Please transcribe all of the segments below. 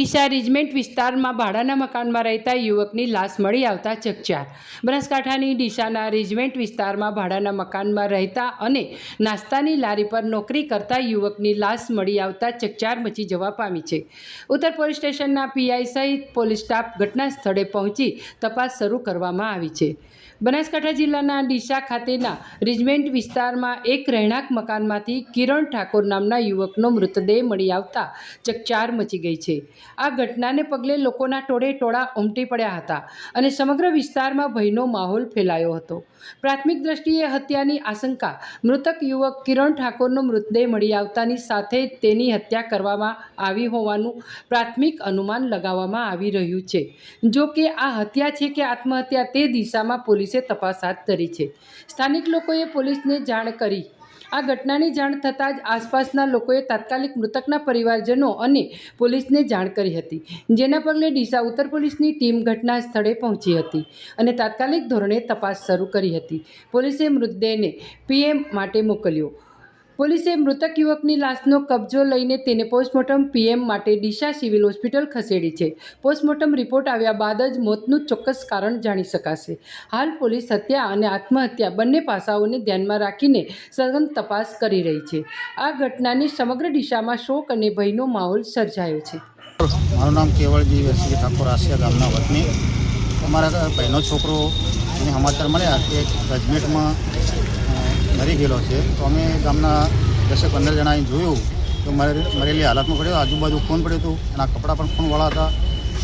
ડીસા રિજમેન્ટ વિસ્તારમાં ભાડાના મકાનમાં રહેતા યુવકની લાશ મળી આવતા ચકચાર. બનાસકાંઠાની ડીસાના રિજમેન્ટ વિસ્તારમાં ભાડાના મકાનમાં રહેતા અને નાસ્તાની લારી પર નોકરી કરતા યુવકની લાશ મળી આવતા ચકચાર મચી જવા પામી છે. ઉત્તર પોલીસ સ્ટેશનના પીઆઈ સહિત પોલીસ સ્ટાફ ઘટના સ્થળે પહોંચી તપાસ શરૂ કરવામાં આવી છે. બનાસકાંઠા જિલ્લાના ડીસા ખાતેના રિજમેન્ટ વિસ્તારમાં એક રહેણાંક મકાનમાંથી કિરણ ઠાકોર નામના યુવકનો મૃતદેહ મળી આવતા ચકચાર મચી ગઈ છે. આ ઘટનાને પગલે લોકોના ટોળે ટોળા ઉમટી પડ્યા હતા અને સમગ્ર વિસ્તારમાં ભયનો માહોલ ફેલાયો હતો. પ્રાથમિક દ્રષ્ટિએ હત્યાની આશંકા, મૃતક યુવક કિરણ ઠાકોરનો મૃતદેહ મળી આવતાની સાથે તેની હત્યા કરવામાં આવી હોવાનું પ્રાથમિક અનુમાન લગાવવામાં આવી રહ્યું છે. જો કે આ હત્યા છે કે આત્મહત્યા તે દિશામાં પોલીસે તપાસ હાથ ધરી છે. સ્થાનિક લોકોએ પોલીસને જાણ કરી આ ઘટનાની જાણ થતાં જ આસપાસના લોકોએ તાત્કાલિક મૃતકના પરિવારજનો અને પોલીસને જાણ કરી હતી, જેના પગલે ડીસા ઉત્તર પોલીસની ટીમ ઘટના સ્થળે પહોંચી હતી અને તાત્કાલિક ધોરણે તપાસ શરૂ કરી હતી. પોલીસે મૃતદેહને પીએમ માટે મોકલ્યો. પોલીસે મૃતક યુવકની લાશનો કબજો લઈને તેને પોસ્ટમોર્ટમ પીએમ માટે ડીસા સિવિલ હોસ્પિટલ ખસેડી છે. પોસ્ટમોર્ટમ રિપોર્ટ આવ્યા બાદ જ મોતનું ચોક્કસ કારણ જાણી શકાશે. હાલ પોલીસ હત્યા અને આત્મહત્યા બંને પાસાઓને ધ્યાનમાં રાખીને સઘન તપાસ કરી રહી છે. આ ઘટનાની સમગ્ર દિશામાં શોક અને ભયનો માહોલ સર્જાયો છે. મારું નામ કેવળજી વેરસિંહ ઠાકોર આસિયા ગામના વતની. અમારા ભાઈનો છોકરો એને સમાચાર મળ્યા. કે અ, મરી ગયેલો છે. તો અમે ગામના દસેક પંદર જણાએ જોયું તો મરે- મરેલી હાલતમાં પડ્યો આજુબાજુ ખૂન પડ્યું હતું એના કપડાં પણ ખૂનવાળા હતા.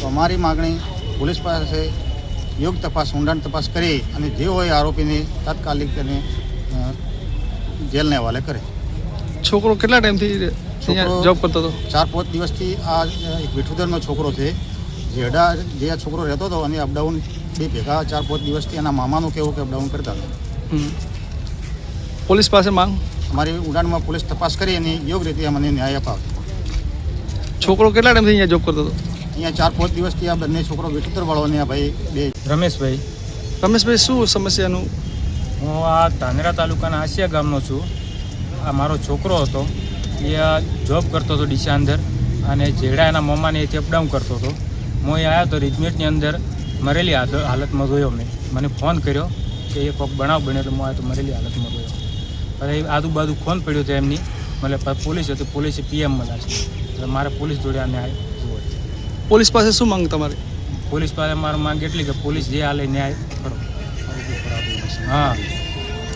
તો અમારી માગણી પોલીસ પાસે યોગ તપાસ ઊંડાણ તપાસ કરી અને જે હોય આરોપીને તાત્કાલિક તેને જેલને હવાલે કરે. છોકરો કેટલા ટાઈમથી જોબ કરતો હતો? ચાર પાંચ દિવસથી આ એક વિઠુદરનો છોકરો છે. જેડા જે આ છોકરો રહેતો હતો અને અપડાઉન બે ભેગા ચાર પાંચ દિવસથી એના મામાનું કેવું કે અપડાઉન કરતા હતા. પોલીસ પાસે માંગ? અમારી ઉડાનમાં પોલીસ તપાસ કરી અને યોગ્ય રીતે અમને ન્યાય અપાવે છોકરો કેટલા ટાઈમથી અહીંયા જોબ કરતો હતો? અહીંયા ચાર પાંચ દિવસથી આ બંને છોકરો વિઠુદરવાળો અને આ ભાઈ બે. રમેશભાઈ. રમેશભાઈ શું સમસ્યાનું? હું આ ધાનેરા તાલુકાના આસિયા ગામનો છું. આ મારો છોકરો હતો. એ આ જોબ કરતો હતો ડીસા અંદર અને જેડા એના મમ્માને એથી અપડાઉન કરતો હતો. હું અહીં આવ્યો હતો રિજમેટની અંદર મરેલી હાલ- હાલતમાં જોયો મેં. મને ફોન કર્યો કે એ કોઈક બનાવ બન્યો એટલે હું આવ્યો તો મરેલી હાલતમાં જોયો. અને આજુબાજુ ફોન પડ્યો હતો એમની. મતલબ પોલીસ હતી પોલીસે પીએમ મળ્યા છે. એટલે મારે પોલીસ જોડે આ ન્યાય જોવો. પોલીસ પાસે શું માંગ તમારી? પોલીસ પાસે મારું માંગ એટલી કે પોલીસ જે હાલે ન્યાય કરો. હા.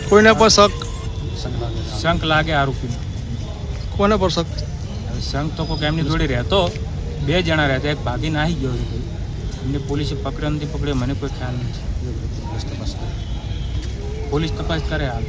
કોઈના પર શક? શંખ લાગે આરોપીને કોના પર શક? શંખ તો કોઈ એમની જોડે રહેતો. બે જણા રહેતા એક ભાગીને આવી ગયો છે એમને પોલીસે પકડ્યો નથી પકડ્યો મને કોઈ ખ્યાલ નથી. પોલીસ તપાસ કરે હાલ.